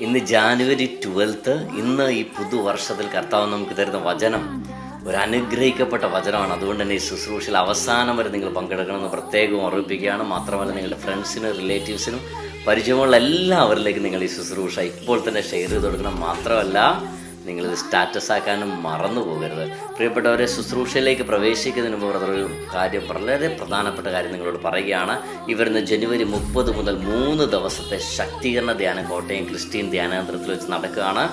ഇന്ന് ജാനുവരി ട്വൽത്ത്. ഇന്ന് ഈ പുതുവർഷത്തിൽ കർത്താവ് നമുക്ക് തരുന്ന വചനം. ഒരു അനുഗ്രഹിക്കപ്പെട്ട വചനമാണ്. അതുകൊണ്ട് തന്നെ ഈ ശുശ്രൂഷയിൽ അവസാനം വരെ നിങ്ങൾ പങ്കെടുക്കണമെന്ന് പ്രത്യേകം ഓർമ്മിപ്പിക്കുകയാണ്. മാത്രമല്ല നിങ്ങളുടെ ഫ്രണ്ട്സിനും റിലേറ്റീവ്സിനും പരിചയമുള്ള എല്ലാവരിലേക്കും നിങ്ങൾ ഈ ശുശ്രൂഷ ഇപ്പോൾ തന്നെ ഷെയർ ചെയ്ത് കൊടുക്കണം. മാത്രമല്ല നിങ്ങളിത് സ്റ്റാറ്റസ് ആക്കാനും മറന്നു പോകരുത്. പ്രിയപ്പെട്ടവരെ ശുശ്രൂഷയിലേക്ക് പ്രവേശിക്കുന്നതിന് മുമ്പ് ഒരു കാര്യം വളരെ പ്രധാനപ്പെട്ട കാര്യം നിങ്ങളോട് പറയുകയാണ്. ഇവരുന്ന് ജനുവരി മുപ്പത് മുതൽ മൂന്ന് ദിവസത്തെ ശക്തീകരണ ധ്യാനം കോട്ടയം ക്രിസ്ത്യൻ ധ്യാനകേന്ദ്രത്തിൽ വെച്ച് നടക്കുകയാണ്.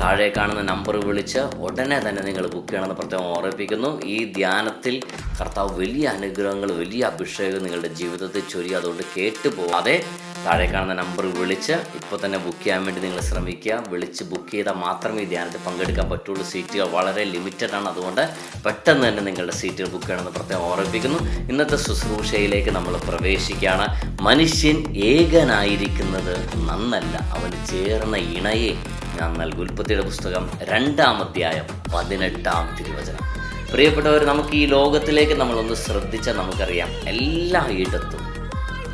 താഴെ കാണുന്ന നമ്പർ വിളിച്ച് ഉടനെ തന്നെ നിങ്ങൾ ബുക്ക് ചെയ്യണമെന്ന് പ്രത്യേകം ഓർമ്മിപ്പിക്കുന്നു. ഈ ധ്യാനത്തിൽ കർത്താവ് വലിയ അനുഗ്രഹങ്ങൾ വലിയ അഭിഷേകം നിങ്ങളുടെ ജീവിതത്തിൽ ചൊരി അതുകൊണ്ട് കേട്ടു പോവാതെ താഴെ കാണുന്ന നമ്പർ വിളിച്ച് ഇപ്പോൾ തന്നെ ബുക്ക് ചെയ്യാൻ വേണ്ടി നിങ്ങൾ ശ്രമിക്കുക. വിളിച്ച് ബുക്ക് ചെയ്താൽ മാത്രമേ ധ്യാനത്തിൽ പങ്കെടുക്കാൻ പറ്റുള്ളൂ. സീറ്റുകൾ വളരെ ലിമിറ്റഡ് ആണ്. അതുകൊണ്ട് പെട്ടെന്ന് തന്നെ നിങ്ങളുടെ സീറ്റുകൾ ബുക്ക് ചെയ്യണമെന്ന് പ്രത്യേകം ഓർമ്മിപ്പിക്കുന്നു. ഇന്നത്തെ ശുശ്രൂഷയിലേക്ക് നമ്മൾ പ്രവേശിക്കുകയാണ്. മനുഷ്യൻ ഏകനായിരിക്കുന്നത് നന്നല്ല. അവന് ചേർന്ന ഇണയെ ഞാൻ നൽകും. ഉൽപ്പത്തിയുടെ പുസ്തകം രണ്ടാം അധ്യായം പതിനെട്ടാം തിരുവചനം. പ്രിയപ്പെട്ടവർ നമുക്ക് ഈ ലോകത്തിലേക്ക് നമ്മളൊന്ന് ശ്രദ്ധിച്ചാൽ നമുക്കറിയാം. എല്ലായിടത്തും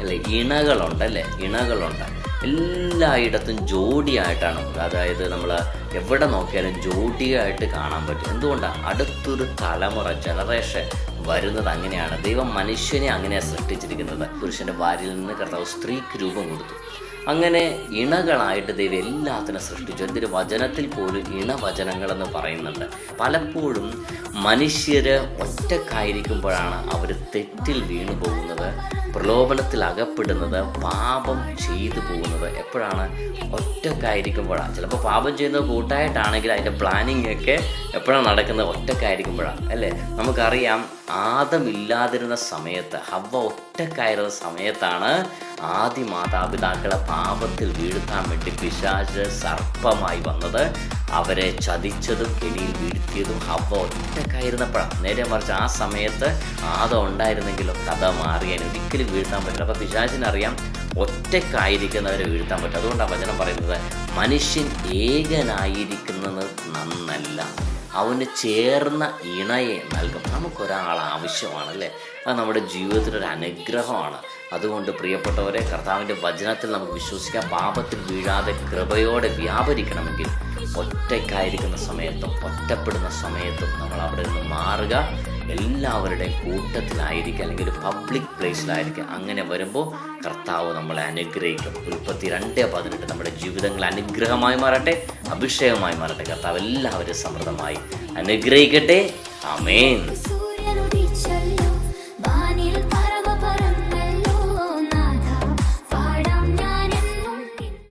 അല്ലേ? ഇണകളുണ്ട് അല്ലേ? ഇണകളുണ്ട്. എല്ലായിടത്തും ജോഡിയായിട്ടാണ് അതായത് നമ്മൾ എവിടെ നോക്കിയാലും ജോഡിയായിട്ട് കാണാൻ പറ്റും. എന്തുകൊണ്ടാണ് അടുത്തൊരു തലമുറ ജനറേഷൻ വരുന്നത് അങ്ങനെയാണ്. ദൈവം മനുഷ്യനെ അങ്ങനെ സൃഷ്ടിച്ചിരിക്കുന്നത്. പുരുഷന്റെ ഭാര്യയിൽ നിന്ന് കർത്താവ് സ്ത്രീക്ക് രൂപം കൊടുത്തു. അങ്ങനെ ഇണകളായിട്ട് ദൈവം എല്ലാത്തിനും സൃഷ്ടിച്ചു. എന്തൊരു വചനത്തിൽ പോലും ഇണവചനങ്ങൾ എന്ന് പറയുന്നുണ്ട്. പലപ്പോഴും മനുഷ്യർ ഒറ്റക്കായിരിക്കുമ്പോഴാണ് അവർ തെറ്റിൽ വീണു പോകുന്നത് പ്രലോഭനത്തിൽ അകപ്പെടുന്നത് പാപം ചെയ്തു പോകുന്നത് എപ്പോഴാണ്? ഒറ്റക്കായിരിക്കുമ്പോഴാണ് ചിലപ്പോൾ പാപം ചെയ്യുന്നത് കൂട്ടായിട്ടാണെങ്കിൽ അതിന്റെ പ്ലാനിങ് ഒക്കെ എപ്പോഴാണ് നടക്കുന്നത്? ഒറ്റക്കായിരിക്കുമ്പോഴാണ് അല്ലേ? നമുക്കറിയാം ആദമില്ലാതിരുന്ന സമയത്ത് ഹവ ഒറ്റക്കായിരുന്ന സമയത്താണ് ആദ്യ മാതാപിതാക്കളെ പാപത്തിൽ വീഴ്ത്താൻ വേണ്ടി പിശാച് സർപ്പമായി വന്നത്. അവരെ ചതിച്ചതും കെണിയിൽ വീഴ്ത്തിയതും ഹവ ഒറ്റക്കായിരുന്നപ്പോഴാണ് നേരെ മറിച്ച് ആ സമയത്ത് ആദം ഉണ്ടായിരുന്നെങ്കിലും കഥ മാറിയാൻ ഒരിക്കലും വീഴ്ത്താൻ പറ്റില്ല. അപ്പോൾ പിശാചിനറിയാം ഒറ്റക്കായിരിക്കുന്നവരെ വീഴ്ത്താൻ പറ്റും. അതുകൊണ്ടാണ് വചനം പറയുന്നത് മനുഷ്യൻ ഏകനായിരിക്കുന്നത് നന്നല്ല. അവന് ചേർന്ന ഇണയെ നൽകും. നമുക്കൊരാൾ ആവശ്യമാണ് അല്ലേ? അത് നമ്മുടെ ജീവിതത്തിലൊരു അനുഗ്രഹമാണ്. അതുകൊണ്ട് പ്രിയപ്പെട്ടവരെ കർത്താവിന്റെ വചനത്തിൽ നമുക്ക് വിശ്വസിക്കാം. പാപത്തിൽ വീഴാതെ കൃപയോടെ വ്യാപരിക്കണമെങ്കിൽ ഒറ്റയ്ക്കായിരിക്കുന്ന സമയത്തും ഒറ്റപ്പെടുന്ന സമയത്തും നമ്മൾ അവിടെ നിന്ന് മാറുക. എല്ലാവരുടെയും കൂട്ടത്തിലായിരിക്കുക അല്ലെങ്കിൽ ഒരു പബ്ലിക് പ്ലേസിലായിരിക്കുക അങ്ങനെ വരുമ്പോൾ കർത്താവ് നമ്മളെ അനുഗ്രഹിക്കും. ഉൽപ്പത്തി രണ്ട് പതിനെട്ട് നമ്മുടെ ജീവിതങ്ങൾ അനുഗ്രഹമായി മാറട്ടെ അഭിഷേകമായി മാറട്ടെ. കർത്താവ് എല്ലാവരും സമൃദ്ധമായി അനുഗ്രഹിക്കട്ടെ. അമേൻ